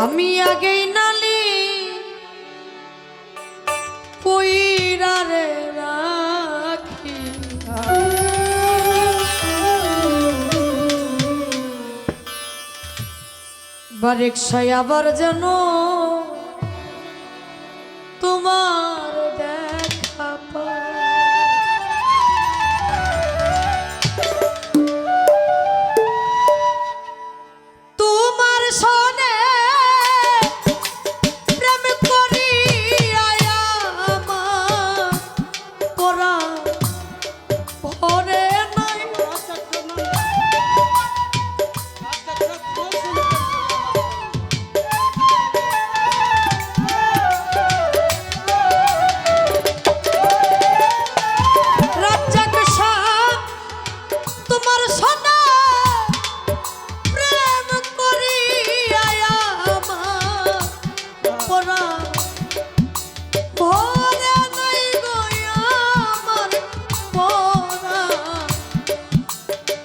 আমি আগেই নালি পইরারে রাখি বারেক সাই আবার জানো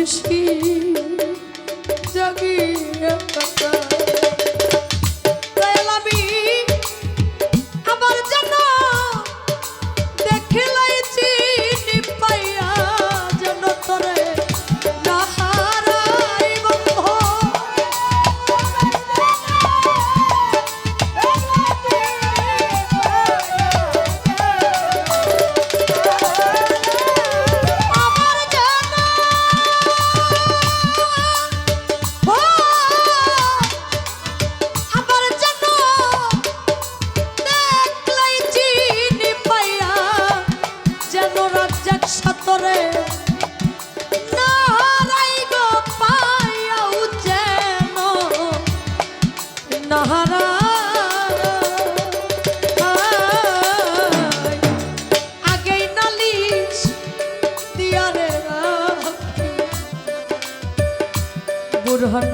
desistir.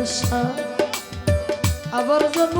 আশা আবার যাব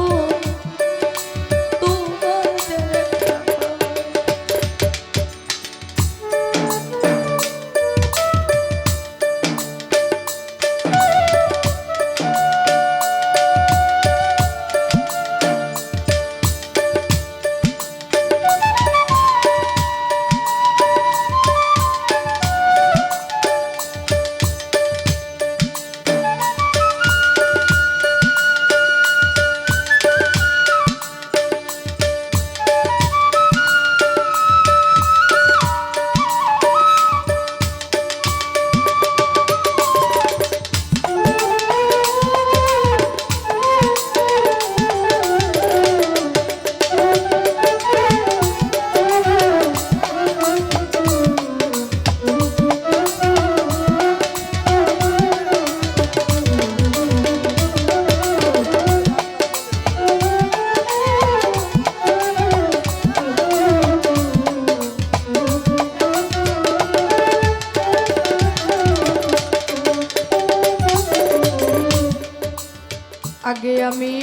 আমি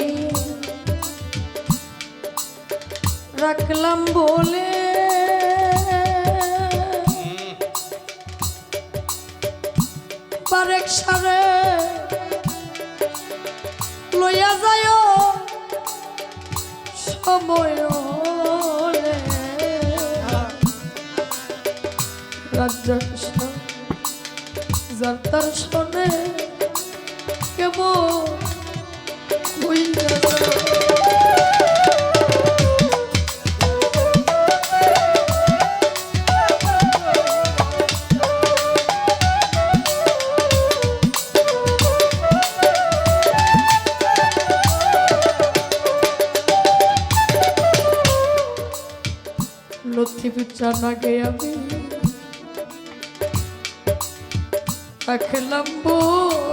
রাখলাম বলে বারেক সারে লইয়া যায় সময় হলে। রাজ্য কৃষ্ণ যার তার শোনে কেমন বিচার আগে আমি রাখলাম বলে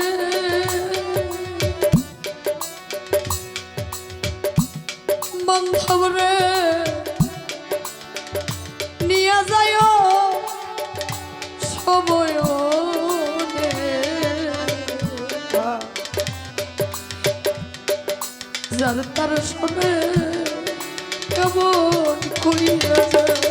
যার তার শোনে কেমন করিয়া যায়?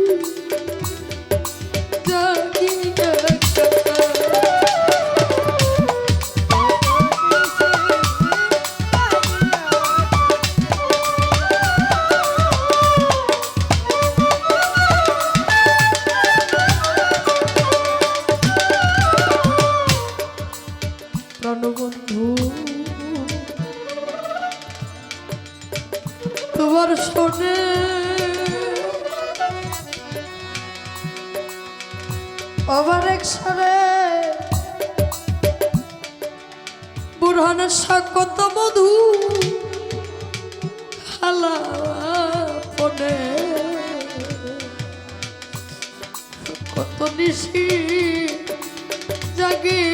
তোমার শোনে। আবার এক সারে বুরহানের সাকত মধু হালা পনে কত নিশি জাগে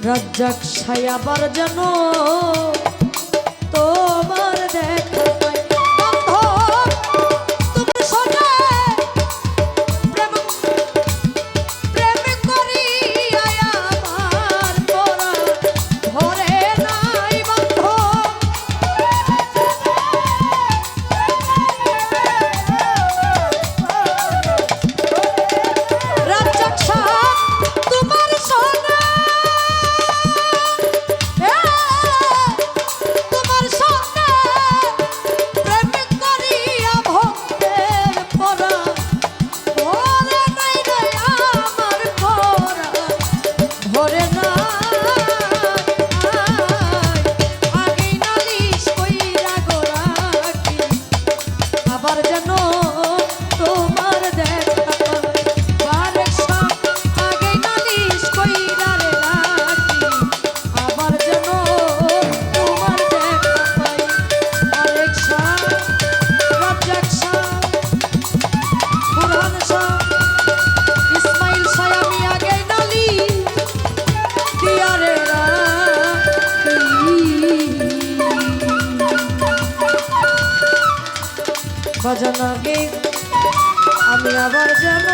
রাজ্জাক ছায়া আবার যেন তোমার দেখা বাজানাকে আমি আবার যেন